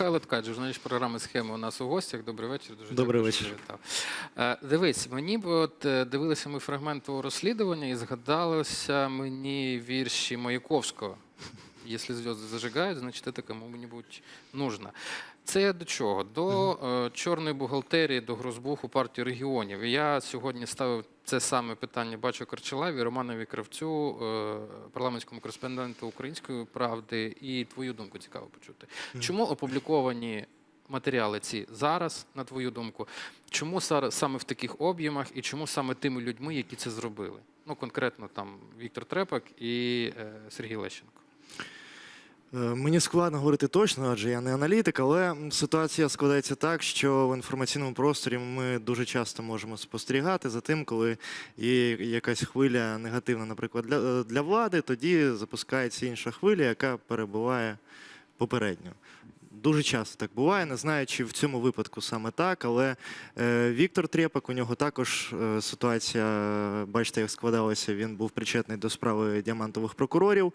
Михайло Ткач, журналіст програми схеми у нас у гостях. Добрий вечір. Дуже Добрий дякую, що вечір. завітав. Е, Дивись, мені б от е, дивилися ми фрагмент твого розслідування і згадалося мені вірші Маяковського. Якщо зв'язки зажигають, значить це кому-нибудь нужно. Це до чого? До е, чорної бухгалтерії, до Грозбуху партії регіонів. І я сьогодні ставив це саме питання бачу Корчелаві, Романові Кравцю, е, парламентському кореспонденту Української правди, і твою думку цікаво почути. Чому опубліковані матеріали ці зараз, на твою думку? Чому саме в таких об'ємах і чому саме тими людьми, які це зробили? Ну, конкретно там Віктор Трепак і е, Сергій Лещенко. Е, Мені складно говорити точно, адже я не аналітик, але ситуація складається так, що в інформаційному просторі ми дуже часто можемо спостерігати за тим, коли є якась хвиля негативна, наприклад, для, для влади, тоді запускається інша хвиля, яка перебуває попередньо. Дуже часто так буває, не знаю, чи в цьому випадку саме так, але е, Віктор Трєпак, у нього також е, ситуація, е, бачите, як складалася, він був причетний до справи діамантових прокурорів.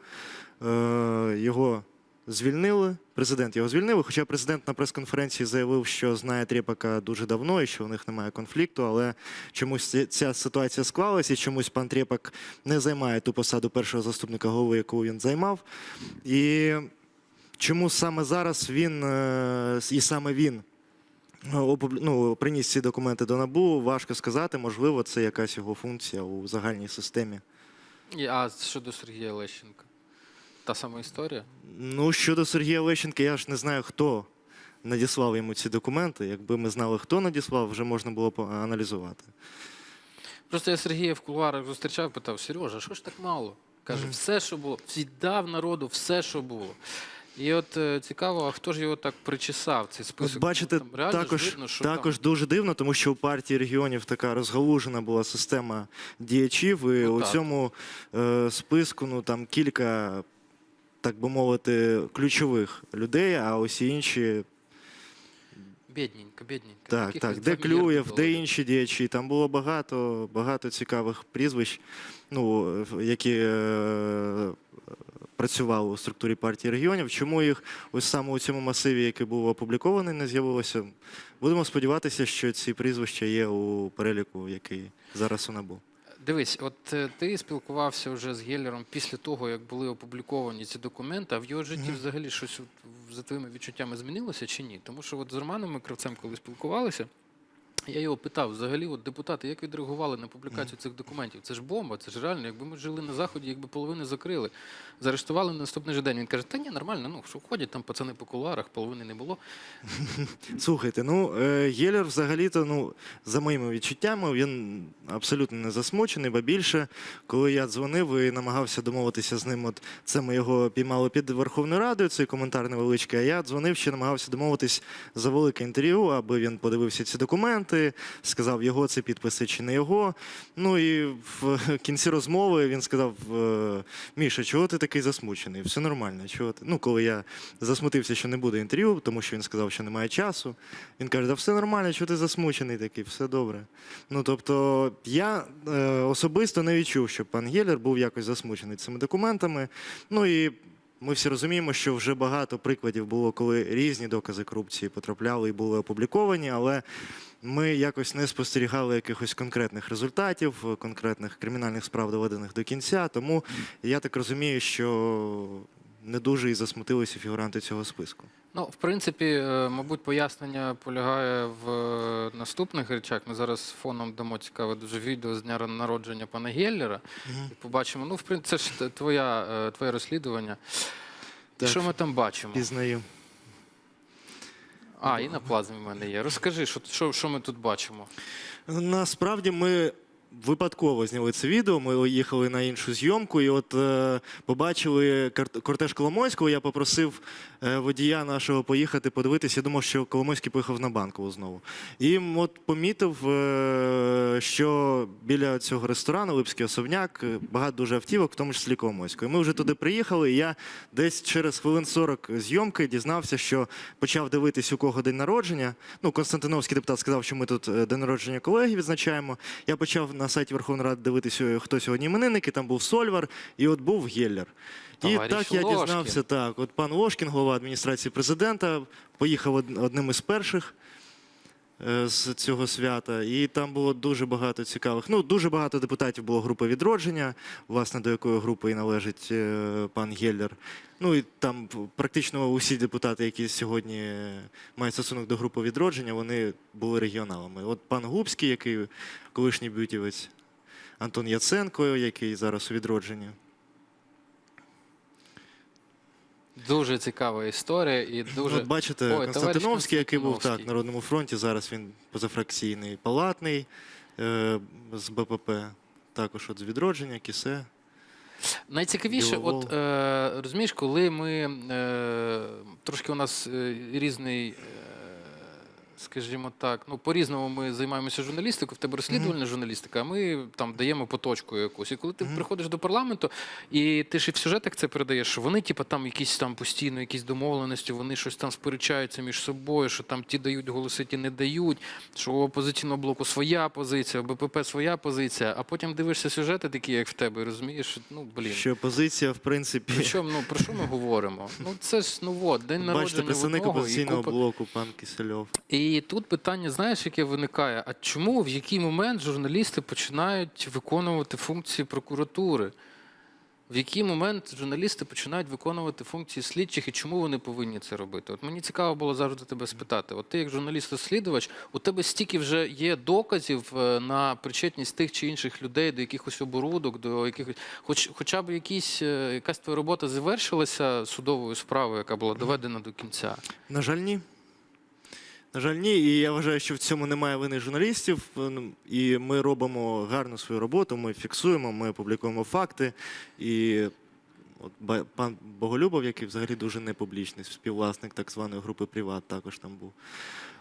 Е, його звільнили, президент його звільнив, хоча президент на прес-конференції заявив, що знає Трєпака дуже давно і що у них немає конфлікту, але чомусь ця- ситуація склалася, і чомусь пан Трєпак не займає ту посаду першого заступника голови, яку він займав. І чому саме зараз він е, і саме він е, ну, приніс ці документи до НАБУ, важко сказати. Можливо, це якась його функція у загальній системі. А щодо Сергія Лещенка? Та сама історія? Ну, щодо Сергія Лещенка, я ж не знаю, хто надіслав йому ці документи. Якби ми знали, хто надіслав, вже можна було б аналізувати. Просто я Сергія в кулуарах зустрічав, питав: Сережа, що ж так мало? Каже, все, що було, віддав народу все, що було. І от е, цікаво, а хто ж його так причесав, цей список? От бачите, там реально ж також, видно, що також там... дуже дивно, тому що у партії регіонів така розгалужена була система діячів, і Ну, у так. цьому е, списку ну, там кілька, так би мовити, ключових людей, а усі інші Бідненько, бідненько. Так, Якихось так. Де Клюєв, де інші діячі. Там було багато, багато цікавих прізвищ, ну, які е, працювали у структурі партії регіонів. Чому їх ось саме у цьому масиві, який був опублікований, не з'явилося? Будемо сподіватися, що ці прізвища є у переліку, який зараз у НАБУ. Дивись, от е, ти спілкувався вже з Геллером після того, як були опубліковані ці документи, а в його житті взагалі щось за твоїми відчуттями змінилося чи ні? Тому що от з Романом Кравцем, коли спілкувалися, я його питав, взагалі, от депутати, як відреагували на публікацію цих документів? Це ж бомба, це ж реально. Якби ми жили на заході, якби половину закрили, заарештували на наступний же день. Він каже, та ні, нормально, ну що ходять там пацани по кулуарах, половини не було. Слухайте, ну е, Єлер взагалі-то, ну, за моїми відчуттями, він абсолютно не засмучений, бо більше, коли я дзвонив і намагався домовитися з ним, от це ми його піймали під Верховною Радою, цей коментар невеличкий, а я дзвонив ще намагався домовитись за велике інтерв'ю, аби він подивився ці документи, сказав, його це підписи чи не його. Ну і в кінці розмови він сказав: е, Міша, чого ти такий засмучений? Все нормально. Чого ти? Ну, коли я засмутився, що не буде інтерв'ю, тому що він сказав, що немає часу. Він каже: да все нормально, чого ти засмучений такий, все добре. Ну тобто, я е, особисто не відчув, що пан Геллер був якось засмучений цими документами. Ну і ми всі розуміємо, що вже багато прикладів було, коли різні докази корупції потрапляли і були опубліковані, але ми якось не спостерігали якихось конкретних результатів, конкретних кримінальних справ доведених до кінця. Тому я так розумію, що не дуже і засмутилися фігуранти цього списку. Ну, в принципі, е, мабуть, пояснення полягає в е, наступних речах. Ми зараз фоном дамо цікаве дуже відео з дня народження пана Геллера. І побачимо. Ну, в принципі, це ж твоя, е, твоє розслідування. Так. Що ми там бачимо? Пізнаю. А, і на плазмі в мене є. Розкажи, що, що, що ми тут бачимо? Насправді ми випадково зняли це відео. Ми їхали на іншу зйомку, і от е, побачили кортеж Коломойського. Я попросив е, водія нашого поїхати подивитися. Я думав, що Коломойський поїхав на банкову знову. І от помітив, е, що біля цього ресторану Липський особняк е, багато дуже автівок, в тому числі Коломойського. І Ми вже туди приїхали. І я десь через хвилин 40 зйомки дізнався, що почав дивитись, у кого день народження. Ну, Константиновський депутат сказав, що ми тут е, день народження колеги відзначаємо. Я почав на сайті Верховної Ради дивитися, хто сьогодні іменинники, там був Сольвар і от був Геллер. І Товариш так я Ложкін. дізнався, так, от пан Лошкін, голова адміністрації президента, поїхав од- одним із перших з цього свята, і там було дуже багато цікавих. Ну, дуже багато депутатів було групи відродження, власне, до якої групи і належить е, пан Геллер. Ну і там практично усі депутати, які сьогодні е, мають стосунок до групи відродження, вони були регіоналами. От пан Губський, який колишній бютівець, Антон Яценко, який зараз у відродженні. Дуже цікава історія і дуже. От бачите, Ой, Константиновський, який був так в Народному фронті, зараз він позафракційний, палатний е, з БПП, також от з відродження, кісе. Найцікавіше, Біловол. от е, розумієш, коли ми е, трошки у нас е, різний. Скажімо так, ну по-різному ми займаємося журналістикою, в тебе розслідувальна журналістика, а ми там даємо по точку якусь. І коли ти приходиш до парламенту, і ти ж і в сюжетах це передаєш, що вони, типу, там якісь там постійно якісь домовленості, вони щось там сперечаються між собою, що там ті дають голоси, ті не дають, що у опозиційного блоку своя позиція, у БПП своя позиція, а потім дивишся сюжети такі, як в тебе, розумієш, що, ну блін. Що опозиція, в принципі, Причому, ну про що ми говоримо? Ну це ж ну от, день бачите, народження в представник опозиційного купа. блоку, пан Кисельов. І тут питання, знаєш, яке виникає: а чому в який момент журналісти починають виконувати функції прокуратури? В який момент журналісти починають виконувати функції слідчих і чому вони повинні це робити? От мені цікаво було завжди тебе спитати. От ти, як журналіст-розслідувач, у тебе стільки вже є доказів е, на причетність тих чи інших людей до якихось оборудок, до якихось, хоч, хоча б якісь, е, якась твоя робота завершилася судовою справою, яка була доведена до кінця. На жаль, ні. На жаль, ні. І я вважаю, що в цьому немає вини журналістів. Ну, І ми робимо гарну свою роботу, ми фіксуємо, ми публікуємо факти. І от пан Боголюбов, який взагалі дуже непублічний, співвласник так званої групи Приват, також там був.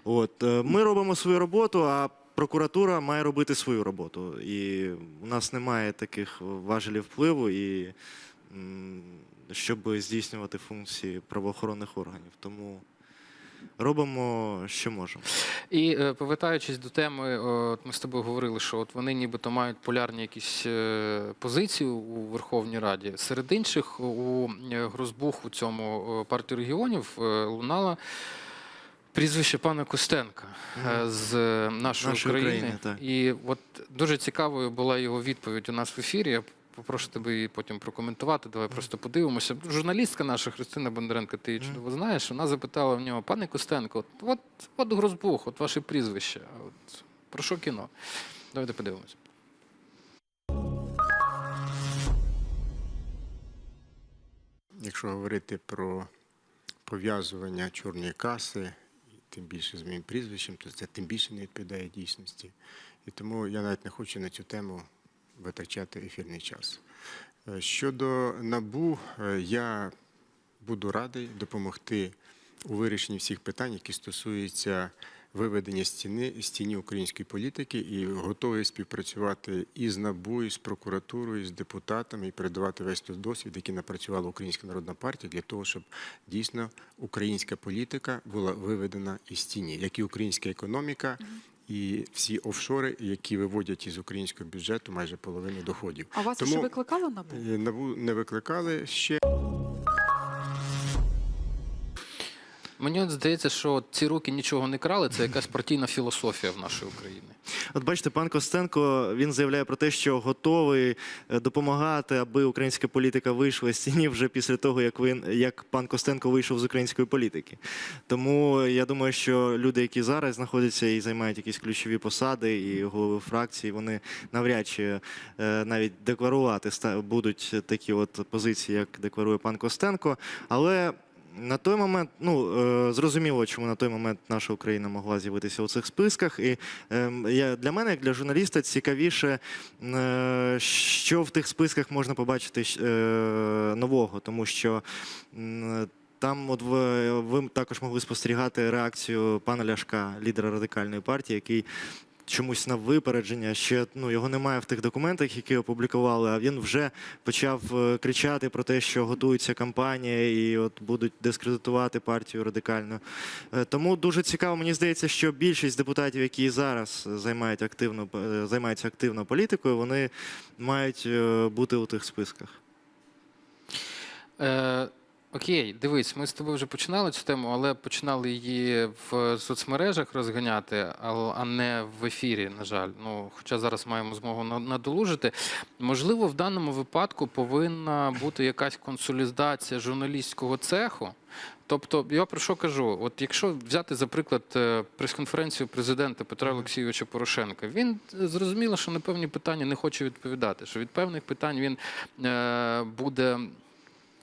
От, е, ми робимо свою роботу, а прокуратура має робити свою роботу. І у нас немає таких важелів впливу, і, щоб здійснювати функції правоохоронних органів. Тому робимо, що можемо. І е, повертаючись до теми, от ми з тобою говорили, що от вони нібито мають полярні якісь е, позиції у Верховній Раді. Серед інших у е, Грозбух у цьому партії регіонів лунало прізвище пана Костенка з нашої Нашої України. України, так. І от дуже цікавою була його відповідь у нас в ефірі. Я попрошу тебе її потім прокоментувати. Давай просто подивимося. Журналістка наша Христина Бондаренко, ти її чудово знаєш. Вона запитала в нього, пане Костенко, от, от, от Грозбух, от ваше прізвище. От, про що кіно? Давайте подивимося. Якщо говорити про пов'язування чорної каси, тим більше з моїм прізвищем, то це тим більше не відповідає дійсності. І тому я навіть не хочу на цю тему витрачати ефірний час. Е, Щодо набу, е, я буду радий допомогти у вирішенні всіх питань, які стосуються виведення стіни з тіні української політики, і готовий співпрацювати і з НАБУ, і з прокуратурою, і з депутатами, і передавати весь той досвід, який напрацювала Українська народна партія, для того, щоб дійсно українська політика була виведена із тіні, як і українська економіка. І всі офшори, які виводять із українського бюджету майже половину доходів. А вас Тому- ще викликало НАБУ? Е, НАБУ не викликали ще. Мені здається, що ці руки нічого не крали, це якась партійна філософія в нашій Україні. От бачите, пан Костенко він заявляє про те, що готовий е, допомагати, аби українська політика вийшла з тіні вже після того, як він як пан Костенко вийшов з української політики. Тому я думаю, що люди, які зараз знаходяться і займають якісь ключові посади, і голови фракції, вони навряд чи е, навіть декларувати будуть такі от позиції, як декларує пан Костенко. Але на той момент, ну е, зрозуміло, чому на той момент наша Україна могла з'явитися у цих списках. І е, я, для мене, як для журналіста, цікавіше, е, що в тих списках можна побачити е, нового, тому що. Там, от ви, ви також могли спостерігати реакцію пана Ляшка, лідера радикальної партії, який чомусь на випередження. Ще ну його немає в тих документах, які опублікували. А він вже почав е, кричати про те, що готується кампанія, і от будуть дискредитувати партію радикально. Е, Тому дуже цікаво. Мені здається, що більшість депутатів, які зараз займають активно е, займаються активно політикою, вони мають бути у тих списках. Окей, дивись, ми з тобою вже починали цю тему, але починали її в соцмережах розганяти, а не в ефірі, на жаль. Ну, хоча зараз маємо змогу на- надолужити. Можливо, в даному випадку повинна бути якась консолідація журналістського цеху. Тобто, я про що кажу? От якщо взяти за приклад е, прес-конференцію президента Петра Олексійовича Порошенка, він е, зрозуміло, що на певні питання не хоче відповідати, що від певних питань він е, буде.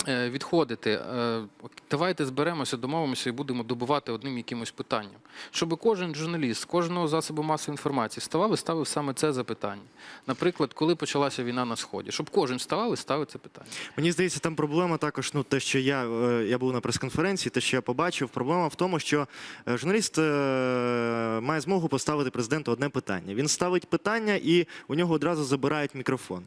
Е, Відходити, Е, давайте зберемося, домовимося і будемо добувати одним якимось питанням. Щоб кожен журналіст з кожного засобу масової інформації ставав і ставив саме це запитання. Наприклад, коли почалася війна на сході, щоб кожен ставав і ставив це питання. Мені здається, там проблема також. Ну, те, що я, е, я був на прес-конференції, те, що я побачив, проблема в тому, що журналіст має змогу поставити президенту одне питання. Він ставить питання, і у нього одразу забирають мікрофон.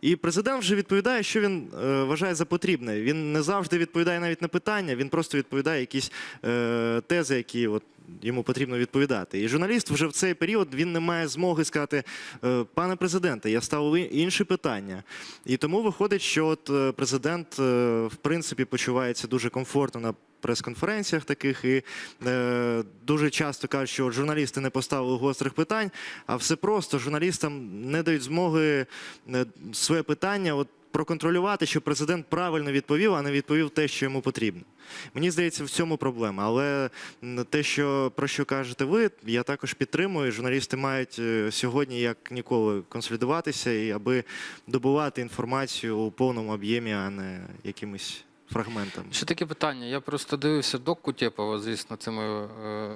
І президент вже відповідає, що він вважає за потрібне. Він не завжди відповідає навіть на питання, він просто відповідає якісь е, тези, які от. Йому потрібно відповідати. І журналіст вже в цей період він не має змоги сказати: «Е, пане президенте, я ставив і- інші питання. І тому виходить, що от е, президент е, в принципі почувається дуже комфортно на прес-конференціях таких, і е, дуже часто кажуть, що журналісти не поставили гострих питань, а все просто журналістам не дають змоги е, своє питання. От Проконтролювати, щоб президент правильно відповів, а не відповів те, що йому потрібно. Мені здається, в цьому проблема. Але те, що про що кажете ви, я також підтримую. Журналісти мають е, сьогодні як ніколи консолідуватися і аби добувати інформацію у повному об'ємі, а не якимись фрагментами. Ще таке питання. Я просто дивився док Кутєпова, звісно, це мої е,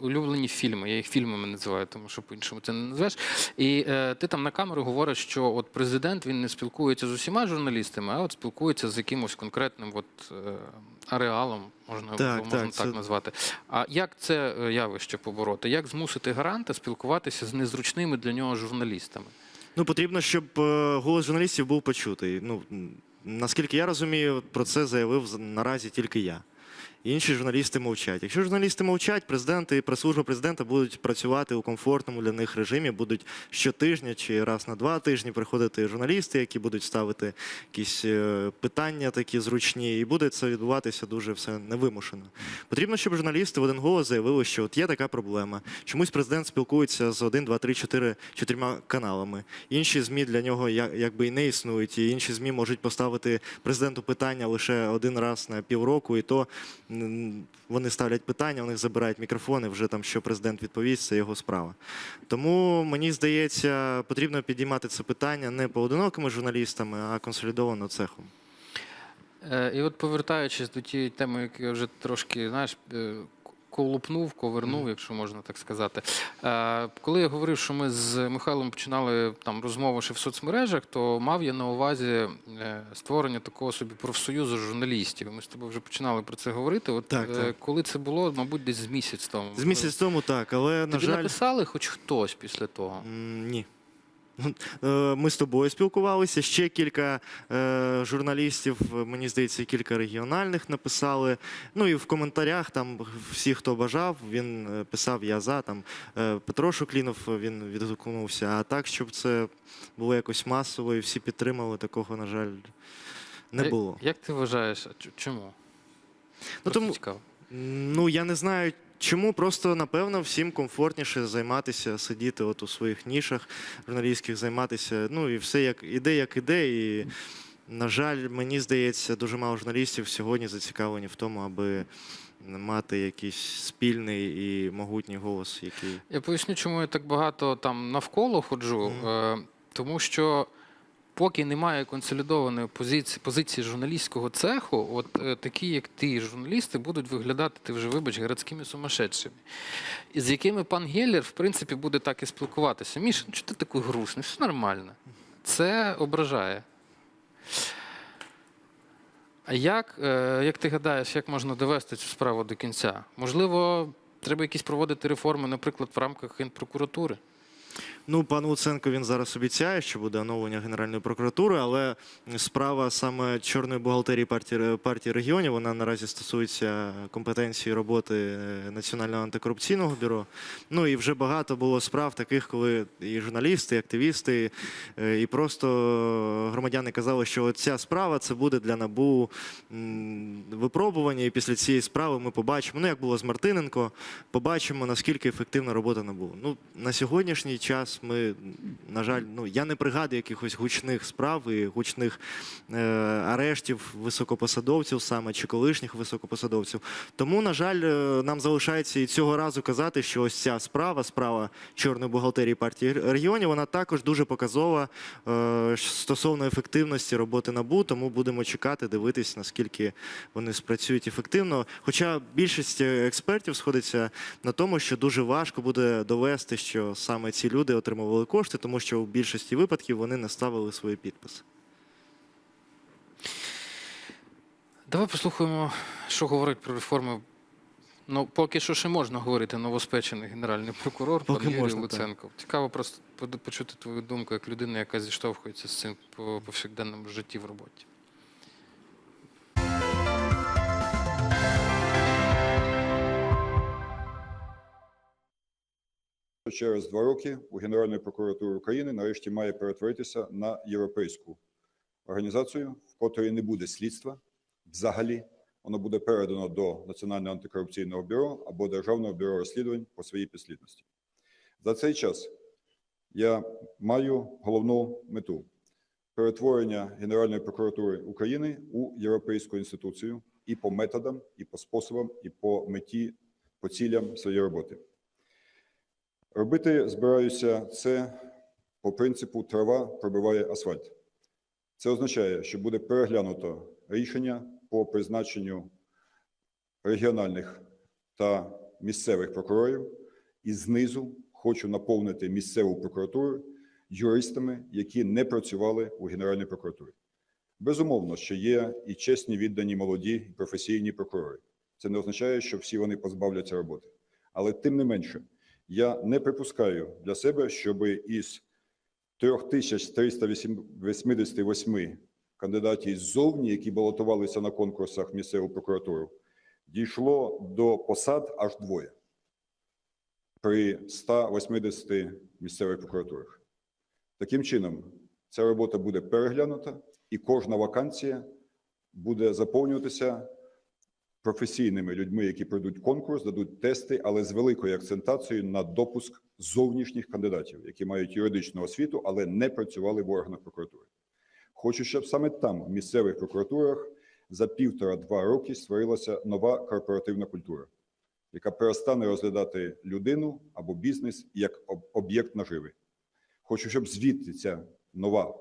улюблені фільми. Я їх фільмами називаю, тому що по-іншому це не назвеш. І е, ти там на камеру говориш, що от президент він не спілкується з усіма журналістами, а от спілкується з якимось конкретним от, е, ареалом, можна, Так, можна так, так, це- назвати. А як це е, явище побороти? Як змусити гаранта спілкуватися з незручними для нього журналістами? Ну, потрібно, щоб е, голос журналістів був почутий. Ну, наскільки я розумію, про це заявив наразі тільки я. Інші журналісти мовчать. Якщо журналісти мовчать, президент і прес-служба президента будуть працювати у комфортному для них режимі, будуть щотижня чи раз на два тижні приходити журналісти, які будуть ставити якісь е, питання такі зручні, і буде це відбуватися дуже все невимушено. Потрібно, щоб журналісти в один голос заявили, що от є така проблема. Чомусь президент спілкується з 1, 2, 3, 4, чотирма каналами. Інші ЗМІ для нього якби і не існують, і інші ЗМІ можуть поставити президенту питання лише один раз на півроку, і то вони ставлять питання, у них забирають мікрофони. Вже там що президент відповість, це його справа. Тому мені здається, потрібно підіймати це питання не поодинокими журналістами, а консолідовано цехом. Е, І от повертаючись до тієї теми, яку я вже трошки знаєш, е, колупнув, ковернув, якщо можна так сказати. Е, Коли я говорив, що ми з Михайлом починали там розмову ще в соцмережах, то мав я на увазі е, створення такого собі профсоюзу журналістів. Ми з тобою вже починали про це говорити. От Так, е, так. коли це було, мабуть, десь з місяць тому. З місяць тому так, але на Тобі жаль. написали хоч хтось після того. Ні. Е, Ми з тобою спілкувалися. Ще кілька е, журналістів, мені здається, кілька регіональних написали. Ну і в коментарях там всі, хто бажав, він е, писав я за. Там Петро Шуклінов він відгукнувся. А так, щоб це було якось масово і всі підтримали, такого, на жаль, не було. Як ти вважаєш, чому? Ну, Просто тому, цікаво. Ну, я не знаю, чому просто напевно всім комфортніше займатися, сидіти от у своїх нішах журналістських, займатися. Ну і все як іде, як іде. І, на жаль, мені здається, дуже мало журналістів сьогодні зацікавлені в тому, аби мати якийсь спільний і могутній голос, який. Я поясню, чому я так багато там навколо ходжу. Мгм. Е, тому що поки немає консолідованої позиції, позиції журналістського цеху, от е, такі, як ти, журналісти, будуть виглядати, ти вже вибач, городськими сумасшедшими. З якими пан Геллер, в принципі, буде так і спілкуватися. Міша, ну чого ти такий грустний? Все нормально. Це ображає. А як, е, як ти гадаєш, як можна довести цю справу до кінця? Можливо, треба якісь проводити реформи, наприклад, в рамках Генпрокуратури? Ну, пан Луценко він зараз обіцяє, що буде оновлення Генеральної прокуратури, але справа саме чорної бухгалтерії партії, партії регіонів, вона наразі стосується компетенції роботи е, Національного антикорупційного бюро. Ну і вже багато було справ таких, коли і журналісти, і активісти, е, і просто громадяни казали, що ця справа це буде для НАБУ випробування, і після цієї справи ми побачимо, ну як було з Мартиненко, побачимо, наскільки ефективна робота НАБУ. Ну, на сьогоднішній час ми, на жаль, ну я не пригадую якихось гучних справ і гучних е, арештів високопосадовців саме чи колишніх високопосадовців. Тому, на жаль, е, нам залишається і цього разу казати, що ось ця справа, справа чорної бухгалтерії партії регіонів, вона також дуже показова е, стосовно ефективності роботи НАБУ, тому будемо чекати, дивитись, наскільки вони спрацюють ефективно. Хоча більшість е, експертів сходиться на тому, що дуже важко буде довести, що саме ці люди отримували кошти, тому що в більшості випадків вони не ставили свої підписи. Давай послухаємо, що говорить про реформи. Ну, поки що ще можна говорити новоспечений генеральний прокурор, Поки пан Юрій можна, так. Луценко. Цікаво просто почути твою думку як людина, яка зіштовхується з цим по повсякденному житті в роботі. Через два роки у Генеральної прокуратури України нарешті має перетворитися на європейську організацію, в котрій не буде слідства взагалі. Воно буде передано до Національного антикорупційного бюро або Державного бюро розслідувань по своїй підслідності. За цей час я маю головну мету перетворення Генеральної прокуратури України у європейську інституцію і по методам, і по способам, і по меті, по цілям своєї роботи. Робити збираюся це по принципу трава пробиває асфальт. Це означає, що буде переглянуто рішення по призначенню регіональних та місцевих прокурорів, і знизу хочу наповнити місцеву прокуратуру юристами, які не працювали у Генеральній прокуратурі. Безумовно, що є і чесні віддані молоді професійні прокурори. Це не означає, що всі вони позбавляться роботи. Але тим не менше, я не припускаю для себе, щоб із 3388 кандидатів ззовні, які балотувалися на конкурсах місцеву прокуратуру, дійшло до посад аж двоє при 180 місцевих прокуратурах. Таким чином, ця робота буде переглянута, і кожна вакансія буде заповнюватися професійними людьми, які пройдуть конкурс, дадуть тести, але з великою акцентацією на допуск зовнішніх кандидатів, які мають юридичну освіту, але не працювали в органах прокуратури. Хочу, щоб саме там, в місцевих прокуратурах, за півтора-два роки створилася нова корпоративна культура, яка перестане розглядати людину або бізнес як об'єкт наживи. Хочу, щоб звідти ця нова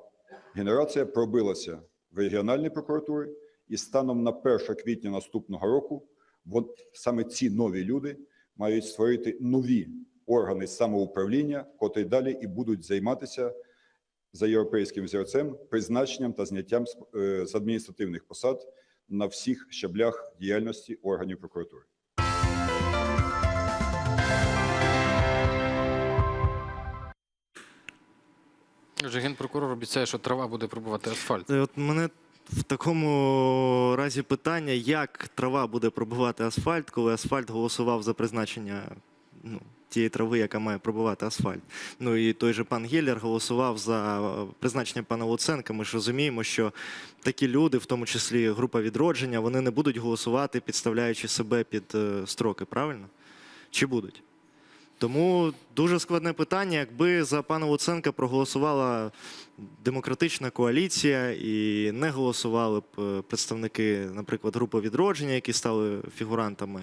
генерація пробилася в регіональні прокуратури, і станом на 1 квітня наступного року вон, саме ці нові люди мають створити нові органи самоуправління, котрі далі і будуть займатися за європейським взірцем призначенням та зняттям з, е, з адміністративних посад на всіх щаблях діяльності органів прокуратури. Вже генпрокурор обіцяє, що трава буде пробувати асфальт. Е, От мене в такому разі питання, як трава буде пробивати асфальт, коли асфальт голосував за призначення ну, тієї трави, яка має пробивати асфальт. Ну і той же пан Геллер голосував за призначення пана Луценка. Ми ж розуміємо, що такі люди, в тому числі група відродження, вони не будуть голосувати, підставляючи себе під е, строки, правильно? Чи будуть? Тому дуже складне питання. Якби за пана Луценка проголосувала демократична коаліція і не голосували б е, представники, наприклад, групи відродження, які стали фігурантами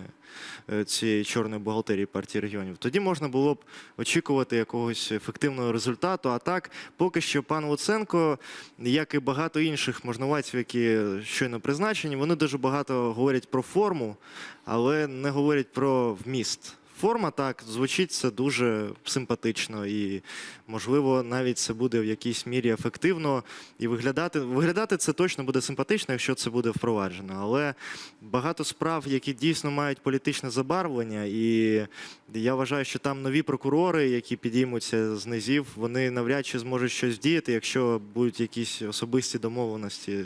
е, цієї чорної бухгалтерії партії регіонів, тоді можна було б очікувати якогось ефективного результату. А так, поки що пан Луценко, як і багато інших можновладців, які щойно призначені, вони дуже багато говорять про форму, але не говорять про вміст форма, так, звучить це дуже симпатично і, можливо, навіть це буде в якійсь мірі ефективно. І виглядати, виглядати це точно буде симпатично, якщо це буде впроваджено. Але багато справ, які дійсно мають політичне забарвлення, і я вважаю, що там нові прокурори, які підіймуться з низів, вони навряд чи зможуть щось діяти, якщо будуть якісь особисті домовленості.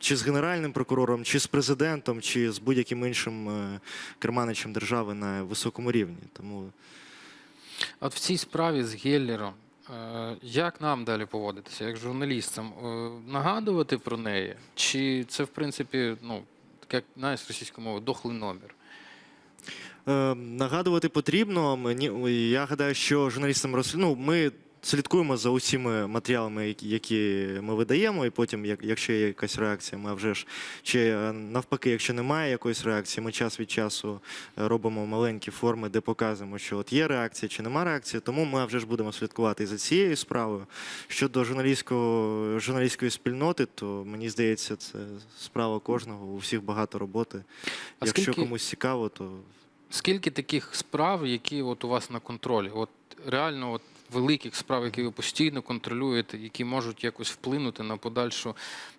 Чи з генеральним прокурором, чи з президентом, чи з будь-яким іншим е, керманичем держави на високому рівні. Тому От в цій справі з Геллером, е, як нам далі поводитися, як журналістам? Е, Нагадувати про неї? Чи це, в принципі, ну, так як знаєш російською мовою, дохлий номер? Е, нагадувати потрібно. Мені я гадаю, що журналістам ну, ми слідкуємо за усіма матеріалами, які- ми видаємо, і потім, як- якщо є якась реакція, ми вже ж чи е, навпаки, якщо немає якоїсь реакції, ми час від часу е, робимо маленькі форми, де показуємо, що от є реакція чи нема реакції. Тому ми вже ж будемо слідкувати і за цією справою. Щодо журналістського журналістської спільноти, то мені здається, це справа кожного. У всіх багато роботи. А Якщо скільки- комусь цікаво, то Скільки таких справ, які от у вас на контролі? От реально от великих справ, які ви постійно контролюєте, які можуть якось вплинути на подальшу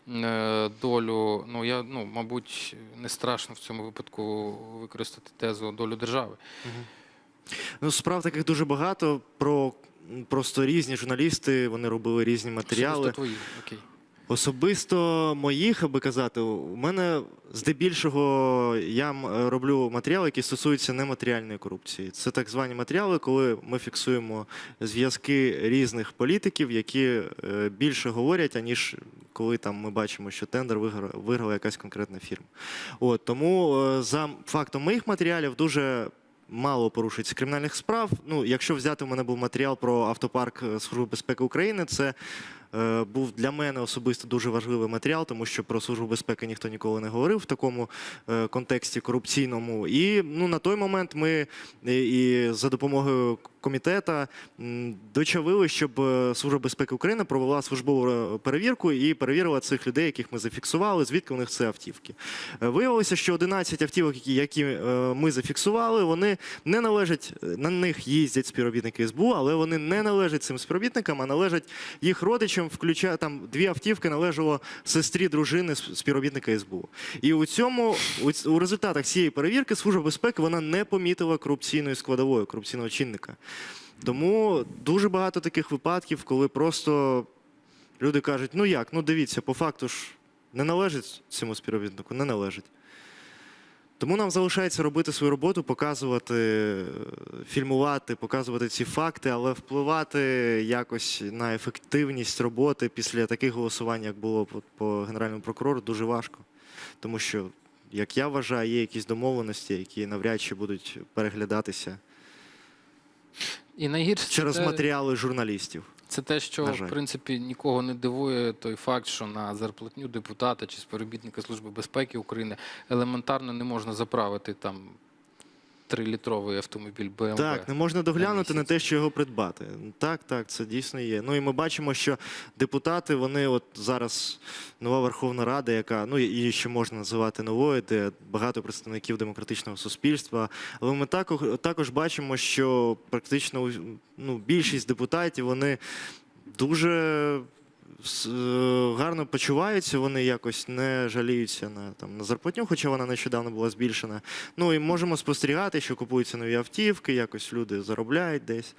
е, долю. Ну я ну, мабуть, не страшно в цьому випадку використати тезу долю держави. Ну, справ таких дуже багато. Про просто різні журналісти вони робили різні матеріали. Особисто твої, окей. Особисто моїх, аби казати, у мене здебільшого я роблю матеріали, які стосуються нематеріальної корупції. Це так звані матеріали, коли ми фіксуємо зв'язки різних політиків, які е, більше говорять, аніж коли там ми бачимо, що тендер виграла, виграла якась конкретна фірма. От тому е, за фактом моїх матеріалів дуже. Мало порушується кримінальних справ. Ну, якщо взяти, у мене був матеріал про автопарк е, Служби безпеки України, це був для мене особисто дуже важливий матеріал, тому що про службу безпеки ніхто ніколи не говорив в такому е, контексті корупційному. І ну, на той момент ми і, за допомогою комітета дочавили, щоб е, Служба безпеки України провела службову е, перевірку і перевірила цих людей, яких ми зафіксували, звідки у них це автівки. Е, Виявилося, що 11 автівок, які, е, ми зафіксували, вони не належать, на них їздять співробітники СБУ, але вони не належать цим співробітникам, а належать їх родичам, включає там дві автівки належало сестрі дружини співробітника СБУ. І у цьому у результатах цієї перевірки Служба безпеки вона не помітила корупційної складової, корупційного чинника. Тому дуже багато таких випадків, коли просто люди кажуть: ну як, ну дивіться, по факту ж не належить цьому співробітнику, не належить. Тому нам залишається робити свою роботу, показувати, е, фільмувати, показувати ці факти, але впливати якось на ефективність роботи після таких голосувань, як було по, по генеральному прокурору, дуже важко. Тому що, як я вважаю, є якісь домовленості, які навряд чи будуть переглядатися І найгірше через це, те- матеріали журналістів. Це те, що в принципі нікого не дивує той факт, що на зарплатню депутата чи співробітника Служби безпеки України елементарно не можна заправити там трилітровий автомобіль BMW. Так, не можна доглянути на місяць. те, що його придбати. Так, так, це дійсно є. Ну і ми бачимо, що депутати, вони от зараз нова Верховна Рада, яка ну її ще можна називати новою, де багато представників демократичного суспільства. Але ми також, також бачимо, що практично ну, більшість депутатів вони дуже гарно почуваються, вони якось не жаліються на там на зарплатню, хоча вона нещодавно була збільшена. Ну і можемо спостерігати, що купуються нові автівки, якось люди заробляють десь.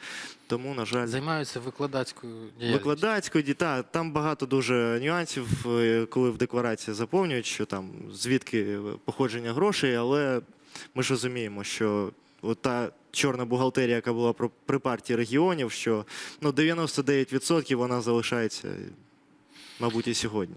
Тому, на жаль, Займаються викладацькою діяльністю. викладацькою діта, там багато дуже нюансів, е, коли в декларації заповнюють, що там звідки походження грошей, але ми ж розуміємо, що от та чорна бухгалтерія, яка була при партії регіонів, що ну 99% вона залишається, мабуть, і сьогодні.